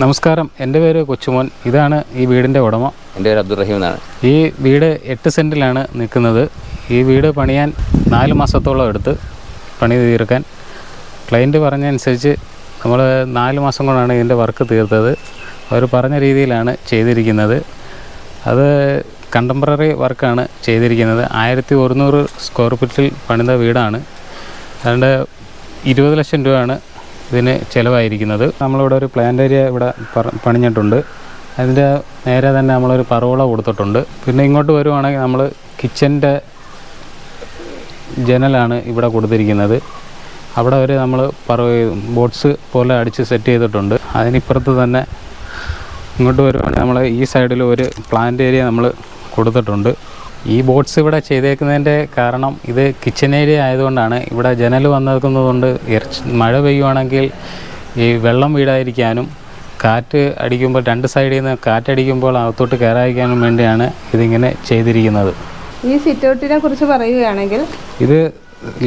നമസ്കാരം. എന്റെ പേര് കൊച്ചുമോൻ. ഇതാണ് ഈ വീടിന്റെ ഉടമ. എന്റെ പേര് അബ്ദുറഹീം എന്നാണ്. ഈ വീട് എട്ട് സെന്റിലാണ് നിൽക്കുന്നത്. ഈ വീട് പണിയാൻ നാല് മാസത്തോളം എടുത്ത് പണി തീർക്കാൻ. ക്ലയന്റ് പറഞ്ഞനുസരിച്ച് നമ്മൾ നാല് മാസം കൊണ്ടാണ് ഇതിന്റെ വർക്ക് തീർത്തത്. അവർ പറഞ്ഞ രീതിയിലാണ് ചെയ്തിരിക്കുന്നത്. അത് കണ്ടംപററി വർക്കാണ് ചെയ്തിരിക്കുന്നത്. ആയിരത്തി ഒരുന്നൂറ് സ്ക്വയർ ഫീറ്റിൽ പണിത വീടാണ്. അതുകൊണ്ട് ഇരുപത് ലക്ഷം രൂപയാണ് ഇതിന് ചിലവായിരിക്കുന്നത്. നമ്മളിവിടെ ഒരു പ്ലാന്റ് ഏരിയ ഇവിടെ പണിഞ്ഞിട്ടുണ്ട്. അതിന്റെ നേരെ തന്നെ നമ്മളൊരു പറവള കൊടുത്തിട്ടുണ്ട്. പിന്നെ ഇങ്ങോട്ട് വരുവാണെങ്കിൽ നമ്മൾ കിച്ചന്റെ ജനലാണ് ഇവിടെ കൊടുത്തിരിക്കുന്നത്. അവിടെ വരെ നമ്മൾ പറ ബോട്ട്സ് പോലെ അടിച്ച് സെറ്റ് ചെയ്തിട്ടുണ്ട്. അതിനിപ്പുറത്ത് തന്നെ ഇങ്ങോട്ട് വരുവാണെങ്കിൽ നമ്മൾ ഈ സൈഡിൽ ഒരു പ്ലാന്റ് ഏരിയ നമ്മൾ കൊടുത്തിട്ടുണ്ട്. ഈ ബോട്ട്സ് ഇവിടെ ചെയ്തേക്കുന്നതിന്റെ കാരണം ഇത് കിച്ചൺ ഏരിയ ആയതുകൊണ്ടാണ്. ഇവിടെ ജനൽ വന്നേക്കുന്നതുകൊണ്ട് ഇറച്ചി മഴ പെയ്യുവാണെങ്കിൽ ഈ വെള്ളം വീടായിരിക്കാനും കാറ്റ് അടിക്കുമ്പോൾ രണ്ട് സൈഡിൽ നിന്ന് കാറ്റടിക്കുമ്പോൾ അകത്തോട്ട് കയറാതിരിക്കാനും വേണ്ടിയാണ് ഇതിങ്ങനെ ചെയ്തിരിക്കുന്നത്. ഈ സിറ്റൗട്ടിനെ കുറിച്ച് പറയുകയാണെങ്കിൽ? ഇത്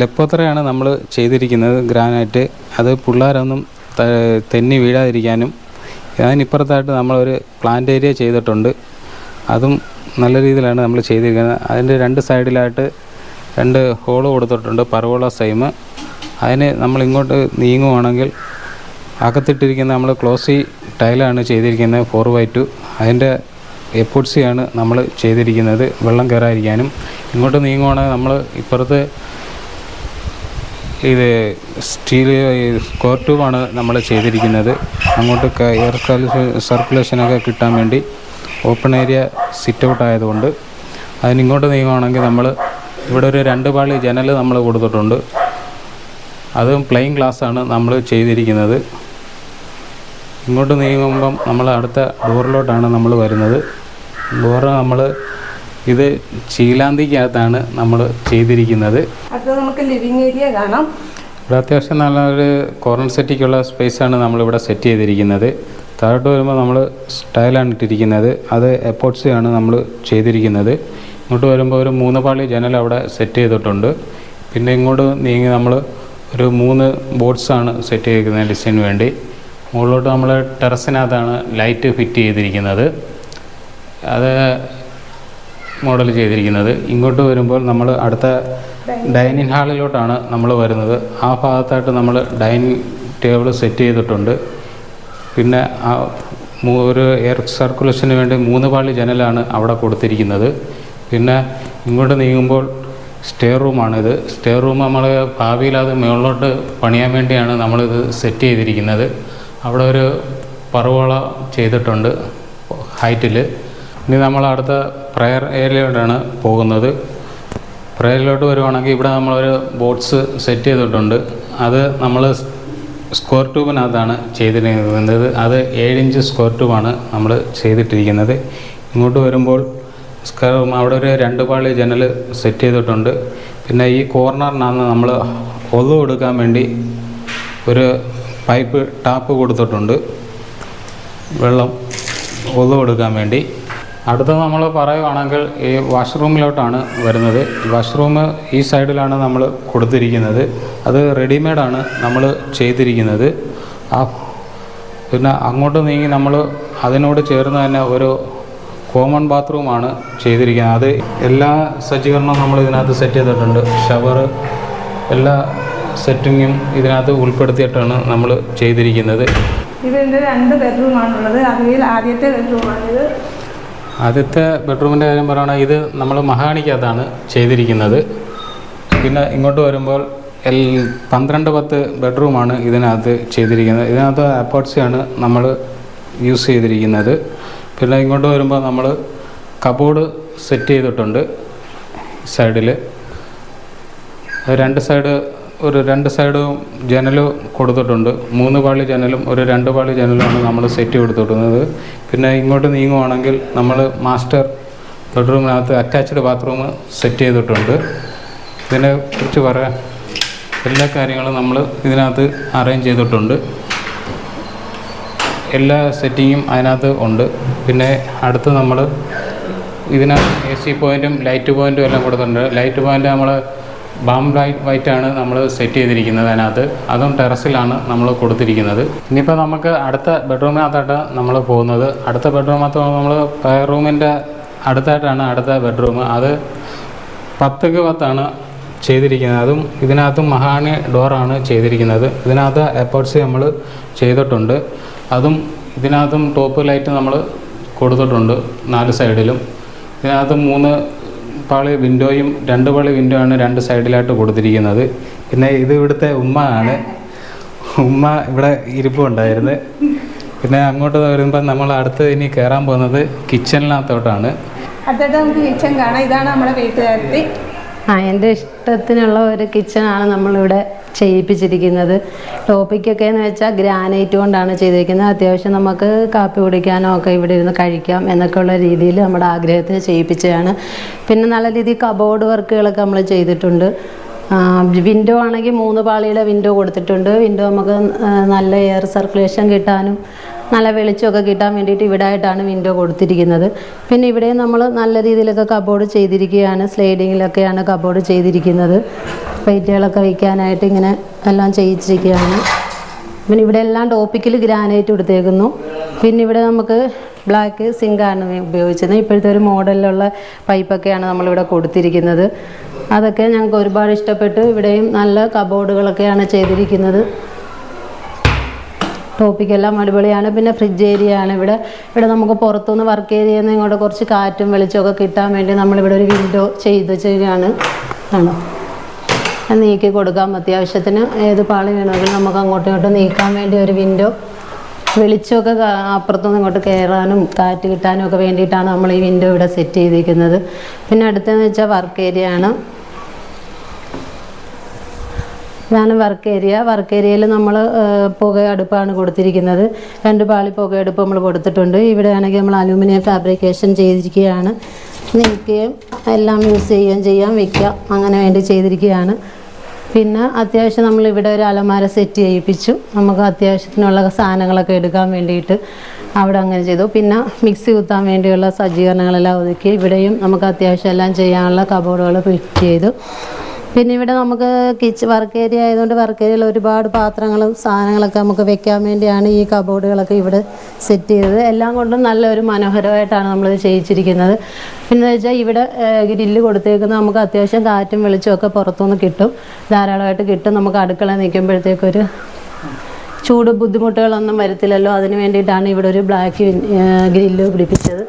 ലെപ്പോത്രയാണ് നമ്മൾ ചെയ്തിരിക്കുന്നത് ഗ്രാനൈറ്റ്. അത് പിള്ളേരൊന്നും തെന്നി വീഴാതിരിക്കാനും അതിനിപ്പുറത്തായിട്ട് നമ്മളൊരു പ്ലാന്റ് ഏരിയ ചെയ്തിട്ടുണ്ട്. അതും നല്ല രീതിയിലാണ് നമ്മൾ ചെയ്തിരിക്കുന്നത്. അതിന്റെ രണ്ട് സൈഡിലായിട്ട് രണ്ട് ഹോൾ കൊടുത്തിട്ടുണ്ട് പർവോള സൈം അതിന് നമ്മൾ ഇങ്ങോട്ട് നീങ്ങുവാണെങ്കിൽ അകത്തിട്ടിരിക്കുന്ന നമ്മൾ ക്ലോസി ടൈലാണ് ചെയ്തിരിക്കുന്നത് ഫോർ ബൈ ടു അതിന്റെ എപ്പോട്സിയാണ് നമ്മൾ ചെയ്തിരിക്കുന്നത് വെള്ളം കയറാതിരിക്കാനും. ഇങ്ങോട്ട് നീങ്ങുവാണെങ്കിൽ നമ്മൾ ഇപ്പുറത്ത് ഇത് സ്റ്റീൽ കോർ ട്യൂബാണ് നമ്മൾ ചെയ്തിരിക്കുന്നത്. അങ്ങോട്ട് എയർ സർക്കുലേഷനൊക്കെ കിട്ടാൻ വേണ്ടി ഓപ്പൺ ഏരിയ സിറ്റ് ഔട്ട് ആയതുകൊണ്ട് അതിനിങ്ങോട്ട് നീങ്ങുവാണെങ്കിൽ നമ്മൾ ഇവിടെ ഒരു രണ്ട് പാളി ജനൽ നമ്മൾ കൊടുത്തിട്ടുണ്ട്. അതും പ്ലെയിൻ ഗ്ലാസ്സാണ് നമ്മൾ ചെയ്തിരിക്കുന്നത്. ഇങ്ങോട്ട് നീങ്ങുമ്പം നമ്മൾ അടുത്ത ഡോറിലോട്ടാണ് നമ്മൾ വരുന്നത്. ഡോറ് നമ്മൾ ഇത് ചീലാന്തിക്കകത്താണ് നമ്മൾ ചെയ്തിരിക്കുന്നത്. നമുക്ക് ലിവിങ് ഏരിയ കാണാം. ഇവിടെ അത്യാവശ്യം നല്ലൊരു കോർണർ സെറ്റിക്കുള്ള സ്പേസാണ് നമ്മളിവിടെ സെറ്റ് ചെയ്തിരിക്കുന്നത്. താഴോട്ട് വരുമ്പോൾ നമ്മൾ സ്റ്റൈലാണ് ഇട്ടിരിക്കുന്നത്. അത് എപ്പോട്സിയാണ് ആണ് നമ്മൾ ചെയ്തിരിക്കുന്നത്. ഇങ്ങോട്ട് വരുമ്പോൾ ഒരു മൂന്ന് പാളി ജനൽ അവിടെ സെറ്റ് ചെയ്തിട്ടുണ്ട്. പിന്നെ ഇങ്ങോട്ട് നീങ്ങി നമ്മൾ ഒരു മൂന്ന് ബോർഡ്സാണ് സെറ്റ് ചെയ്തിരിക്കുന്നത് ഡിസൈന് വേണ്ടി. മുകളിലോട്ട് നമ്മൾ ടെറസിനകത്താണ് ലൈറ്റ് ഫിറ്റ് ചെയ്തിരിക്കുന്നത്. അത് മോഡൽ ചെയ്തിരിക്കുന്നത്. ഇങ്ങോട്ട് വരുമ്പോൾ നമ്മൾ അടുത്ത ഡൈനിങ് ഹാളിലോട്ടാണ് നമ്മൾ വരുന്നത്. ആ ഭാഗത്തായിട്ട് നമ്മൾ ഡൈനിങ് ടേബിൾ സെറ്റ് ചെയ്തിട്ടുണ്ട്. പിന്നെ ആ ഒരു എയർ സർക്കുലേഷന് വേണ്ടി മൂന്ന് പാളി ജനലാണ് അവിടെ കൊടുത്തിരിക്കുന്നത്. പിന്നെ ഇങ്ങോട്ട് നീങ്ങുമ്പോൾ സ്റ്റേ റൂമാണിത് സ്റ്റേ റൂം നമ്മൾ ഭാവിയിൽ അത് മുകളിലോട്ട് പണിയാൻ വേണ്ടിയാണ് നമ്മളിത് സെറ്റ് ചെയ്തിരിക്കുന്നത്. അവിടെ ഒരു പറവോള ചെയ്തിട്ടുണ്ട് ഹൈറ്റിൽ ഇനി നമ്മൾ അടുത്ത പ്രയർ ഏരിയയിലോട്ടാണ് പോകുന്നത്. പ്രയറിലോട്ട് വരുവാണെങ്കിൽ ഇവിടെ നമ്മളൊരു ബോട്ട്സ് സെറ്റ് ചെയ്തിട്ടുണ്ട്. അത് നമ്മൾ സ്ക്വയർ ട്യൂബിനകത്താണ് ചെയ്തിരിക്കുന്നത്. അത് ഏഴ് ഇഞ്ച് സ്ക്വയർ ട്യൂബാണ് നമ്മൾ ചെയ്തിട്ടിരിക്കുന്നത്. ഇങ്ങോട്ട് വരുമ്പോൾ അവിടെ ഒരു രണ്ട് പാളി ജനൽ സെറ്റ് ചെയ്തിട്ടുണ്ട്. പിന്നെ ഈ കോർണറിനാണ് നമ്മൾ ഒതു കൊടുക്കാൻ വേണ്ടി ഒരു പൈപ്പ് ടാപ്പ് കൊടുത്തിട്ടുണ്ട്. വെള്ളം ഒതു കൊടുക്കാൻ വേണ്ടി. അടുത്ത നമ്മൾ പറയുവാണെങ്കിൽ ഈ വാഷ്റൂമിലോട്ടാണ് വരുന്നത്. വാഷ്റൂം ഈ സൈഡിലാണ് നമ്മൾ കൊടുത്തിരിക്കുന്നത്. അത് റെഡിമെയ്ഡാണ് നമ്മൾ ചെയ്തിരിക്കുന്നത്. ആ പിന്നെ അങ്ങോട്ട് നീങ്ങി നമ്മൾ അതിനോട് ചേർന്ന് തന്നെ ഒരു കോമൺ ബാത്റൂമാണ് ചെയ്തിരിക്കുന്നത്. അത് എല്ലാ സജ്ജീകരണവും നമ്മൾ ഇതിനകത്ത് സെറ്റ് ചെയ്തിട്ടുണ്ട്. ഷവർ എല്ലാ സെറ്റിങ്ങും ഇതിനകത്ത് ഉൾപ്പെടുത്തിയിട്ടാണ് നമ്മൾ ചെയ്തിരിക്കുന്നത്. ഇതിന്റെ രണ്ട് ബെഡ്റൂമാണുള്ളത് അതിൽ ആദ്യത്തെ ബെഡ്റൂമാണിത് ആദ്യത്തെ ബെഡ്റൂമിന്റെ കാര്യം പറയുകയാണെങ്കിൽ ഇത് നമ്മൾ മഹാണിക്കകത്താണ് ചെയ്തിരിക്കുന്നത്. പിന്നെ ഇങ്ങോട്ട് വരുമ്പോൾ എൽ പന്ത്രണ്ട് പത്ത് ബെഡ്റൂമാണ് ഇതിനകത്ത് ചെയ്തിരിക്കുന്നത്. ഇതിനകത്ത് അപ്പോട്സിയാണ് നമ്മൾ യൂസ് ചെയ്തിരിക്കുന്നത്. പിന്നെ ഇങ്ങോട്ട് വരുമ്പോൾ നമ്മൾ കബോർഡ് സെറ്റ് ചെയ്തിട്ടുണ്ട്. സൈഡിൽ രണ്ട് സൈഡ് ഒരു രണ്ട് സൈഡും ജനൽ കൊടുത്തിട്ടുണ്ട്. മൂന്ന് പാളി ജനലും ഒരു രണ്ട് പാളി ജനലുമാണ് നമ്മൾ സെറ്റ് കൊടുത്തിട്ടുള്ളത്. പിന്നെ ഇങ്ങോട്ട് നീങ്ങുവാണെങ്കിൽ നമ്മൾ മാസ്റ്റർ ബെഡ്റൂമിനകത്ത് അറ്റാച്ച്ഡ് ബാത്റൂം സെറ്റ് ചെയ്തിട്ടുണ്ട്. ഇതിനെ കുറിച്ച് പറയാൻ എല്ലാ കാര്യങ്ങളും നമ്മൾ ഇതിനകത്ത് അറേഞ്ച് ചെയ്തിട്ടുണ്ട്. എല്ലാ സെറ്റിങ്ങും അതിനകത്ത് ഉണ്ട്. പിന്നെ അടുത്ത് നമ്മൾ ഇതിനകത്ത് എ സി പോയിന്റും ലൈറ്റ് പോയിന്റും എല്ലാം കൊടുത്തിട്ടുണ്ട്. ലൈറ്റ് പോയിന്റ് നമ്മൾ ബാം ലൈറ്റ് വൈറ്റാണ് നമ്മൾ സെറ്റ് ചെയ്തിരിക്കുന്നത് അതിനകത്ത്. അതും ടെറസിലാണ് നമ്മൾ കൊടുത്തിരിക്കുന്നത്. ഇനിയിപ്പോൾ നമുക്ക് അടുത്ത ബെഡ്റൂമിനകത്തായിട്ട് നമ്മൾ പോകുന്നത്. അടുത്ത ബെഡ്റൂമിനകത്ത് നമ്മൾ പയർ റൂമിന്റെ അടുത്തായിട്ടാണ് അടുത്ത ബെഡ്റൂം അത് പത്തുക്ക് പത്താണ് ചെയ്തിരിക്കുന്നത്. അതും ഇതിനകത്തും മഹാണി ഡോറാണ് ചെയ്തിരിക്കുന്നത്. ഇതിനകത്ത് എപ്പോർട്സ് നമ്മൾ ചെയ്തിട്ടുണ്ട്. അതും ഇതിനകത്തും ടോപ്പ് ലൈറ്റ് നമ്മൾ കൊടുത്തിട്ടുണ്ട് നാല് സൈഡിലും ഇതിനകത്ത് മൂന്ന് പാളി വിൻഡോയും രണ്ട് പാളി വിൻഡോ ആണ് രണ്ട് സൈഡിലായിട്ട് കൊടുത്തിരിക്കുന്നത്. പിന്നെ ഇത് ഇവിടുത്തെ ഉമ്മ ആണ്. ഉമ്മ ഇവിടെ ഇരിപ്പുണ്ടായിരുന്നു പിന്നെ അങ്ങോട്ട് വരുമ്പോൾ നമ്മൾ അടുത്ത് ഇനി കയറാൻ പോകുന്നത് കിച്ചണിനകത്തോട്ടാണ് നമുക്ക് കിച്ചൺ കാണാം. ഇതാണ് നമ്മുടെ വീട്ടുകാരത്തി ആ എന്റെ ഇഷ്ടത്തിനുള്ള ഒരു കിച്ചണാണ് നമ്മളിവിടെ ചെയ്യിപ്പിച്ചിരിക്കുന്നത്. ടോപ്പിക്കൊക്കെ എന്ന് വെച്ചാൽ ഗ്രാനൈറ്റ് കൊണ്ടാണ് ചെയ്തിരിക്കുന്നത്. അത്യാവശ്യം നമുക്ക് കാപ്പി കുടിക്കാനോ ഒക്കെ ഇവിടെ ഇരുന്ന് കഴിക്കാം എന്നൊക്കെയുള്ള രീതിയിൽ നമ്മുടെ ആഗ്രഹത്തിന് ചെയ്യിപ്പിച്ചതാണ്. പിന്നെ നല്ല രീതിയിൽ കബോർഡ് വർക്കുകളൊക്കെ നമ്മൾ ചെയ്തിട്ടുണ്ട്. വിൻഡോ ആണെങ്കിൽ മൂന്ന് പാളിയുടെ വിൻഡോ കൊടുത്തിട്ടുണ്ട്. വിൻഡോ നമുക്ക് നല്ല എയർ സർക്കുലേഷൻ കിട്ടാനും നല്ല വെളിച്ചമൊക്കെ കിട്ടാൻ വേണ്ടിയിട്ട് ഇവിടെ ആയിട്ടാണ് വിൻഡോ കൊടുത്തിരിക്കുന്നത്. പിന്നെ ഇവിടെ നമ്മൾ നല്ല രീതിയിലൊക്കെ കബോർഡ് ചെയ്തിരിക്കുകയാണ്. സ്ലൈഡിങ്ങിലൊക്കെയാണ് കബോർഡ് ചെയ്തിരിക്കുന്നത്. പ്ലേറ്റുകളൊക്കെ വയ്ക്കാനായിട്ട് ഇങ്ങനെ എല്ലാം ചെയ്യിച്ചിരിക്കുകയാണ്. പിന്നെ ഇവിടെ എല്ലാം ടോപ്പിക്കിൽ ഗ്രാനൈറ്റ് കൊടുത്തേക്കുന്നു പിന്നെ ഇവിടെ നമുക്ക് ബ്ലാക്ക് സിങ്കാണ് ഉപയോഗിച്ചത്. ഇപ്പോഴത്തെ ഒരു മോഡലിലുള്ള പൈപ്പൊക്കെയാണ് നമ്മളിവിടെ കൊടുത്തിരിക്കുന്നത്. അതൊക്കെ ഞങ്ങൾക്ക് ഒരുപാട് ഇഷ്ടപ്പെട്ടു. ഇവിടെയും നല്ല കബോർഡുകളൊക്കെയാണ് ചെയ്തിരിക്കുന്നത്. ടോപ്പിക്കെല്ലാം അടിപൊളിയാണ്. പിന്നെ ഫ്രിഡ്ജ് ഏരിയ ആണ്. ഇവിടെ ഇവിടെ നമുക്ക് പുറത്തുനിന്ന് വർക്ക് ഏരിയയിൽ നിന്ന് ഇങ്ങോട്ട് കുറച്ച് കാറ്റും വെളിച്ചമൊക്കെ കിട്ടാൻ വേണ്ടി നമ്മളിവിടെ ഒരു വിൻഡോ ചെയ്ത് ചെയ്യുകയാണ് ആണോ? നീക്കി കൊടുക്കാം. അത്യാവശ്യത്തിന് ഏത് പാളി വേണമെങ്കിലും നമുക്ക് അങ്ങോട്ടും ഇങ്ങോട്ടും നീക്കാൻ വേണ്ടി ഒരു വിൻഡോ വെളിച്ചമൊക്കെ അപ്പുറത്തുനിന്ന് ഇങ്ങോട്ട് കയറാനും കാറ്റ് കിട്ടാനും ഒക്കെ വേണ്ടിയിട്ടാണ് നമ്മൾ ഈ വിൻഡോ ഇവിടെ സെറ്റ് ചെയ്തിരിക്കുന്നത്. പിന്നെ അടുത്തെന്ന് വെച്ചാൽ വർക്ക് ഏരിയ ആണ്. ഇതാണ് വർക്ക് ഏരിയ വർക്ക് ഏരിയയിൽ നമ്മൾ പുകയടുപ്പാണ് കൊടുത്തിരിക്കുന്നത്. രണ്ട് പാളി പുകയടുപ്പ് നമ്മൾ കൊടുത്തിട്ടുണ്ട്. ഇവിടെ ആണെങ്കിൽ നമ്മൾ അലൂമിനിയം ഫാബ്രിക്കേഷൻ ചെയ്തിരിക്കുകയാണ്. നീക്കുകയും എല്ലാം യൂസ് ചെയ്യുകയും ചെയ്യാം വിൽക്കാം അങ്ങനെ വേണ്ടി ചെയ്തിരിക്കുകയാണ്. പിന്നെ അത്യാവശ്യം നമ്മൾ ഇവിടെ ഒരു അലമാര സെറ്റ് ചെയ്യിപ്പിച്ചു. നമുക്ക് അത്യാവശ്യത്തിനുള്ള സാധനങ്ങളൊക്കെ എടുക്കാൻ വേണ്ടിയിട്ട് അവിടെ അങ്ങനെ ചെയ്തു. പിന്നെ മിക്സി കുത്താൻ വേണ്ടിയുള്ള സജ്ജീകരണങ്ങളെല്ലാം ഒതുക്കി ഇവിടെയും നമുക്ക് അത്യാവശ്യം എല്ലാം ചെയ്യാനുള്ള കബോർഡുകൾ ഫിറ്റ് ചെയ്തു. പിന്നെ ഇവിടെ നമുക്ക് കിച്ചൺ വർക്ക് ഏരിയ ആയതുകൊണ്ട് വർക്ക് ഏരിയയിൽ ഒരുപാട് പാത്രങ്ങളും സാധനങ്ങളൊക്കെ നമുക്ക് വെക്കാൻ വേണ്ടിയാണ് ഈ കബോർഡുകളൊക്കെ ഇവിടെ സെറ്റ് ചെയ്തത്. എല്ലാം കൊണ്ടും നല്ല ഒരു മനോഹരമായിട്ടാണ് നമ്മളിത് ചെയ്യിച്ചിരിക്കുന്നത്. പിന്നെ വെച്ചാൽ ഇവിടെ ഗ്രില്ല് കൊടുത്തേക്കുന്ന നമുക്ക് അത്യാവശ്യം കാറ്റും വെളിച്ചമൊക്കെ പുറത്തുനിന്ന് കിട്ടും. ധാരാളമായിട്ട് കിട്ടും. നമുക്ക് അടുക്കള നിൽക്കുമ്പോഴത്തേക്കൊരു ചൂട് ബുദ്ധിമുട്ടുകളൊന്നും വരത്തില്ലല്ലോ. അതിന് വേണ്ടിയിട്ടാണ് ഇവിടെ ഒരു ബ്ലാക്ക് ഗ്രില്ല് പിടിപ്പിച്ചത്.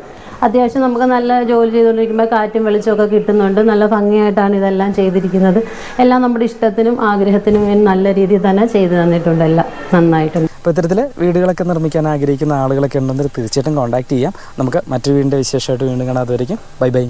അത്യാവശ്യം നമുക്ക് നല്ല ജോലി ചെയ്തുകൊണ്ടിരിക്കുമ്പോൾ കാറ്റും വെളിച്ചമൊക്കെ കിട്ടുന്നുണ്ട്. നല്ല ഭംഗിയായിട്ടാണ് ഇതെല്ലാം ചെയ്തിരിക്കുന്നത്. എല്ലാം നമ്മുടെ ഇഷ്ടത്തിനും ആഗ്രഹത്തിനും നല്ല രീതിയിൽ തന്നെ ചെയ്തു തന്നിട്ടുണ്ട്. എല്ലാം നന്നായിട്ടുണ്ട്. അപ്പോൾ ഇത്തരത്തിൽ വീടുകളൊക്കെ നിർമ്മിക്കാൻ ആഗ്രഹിക്കുന്ന ആളുകളൊക്കെ ഉണ്ടെങ്കിൽ തീർച്ചയായിട്ടും കോൺടാക്ട് ചെയ്യാം. നമുക്ക് മറ്റൊരു വീടിന്റെ വിശേഷമായിട്ട് വീണ്ടും കാണാം. അതുവരെയും ബൈ ബൈ.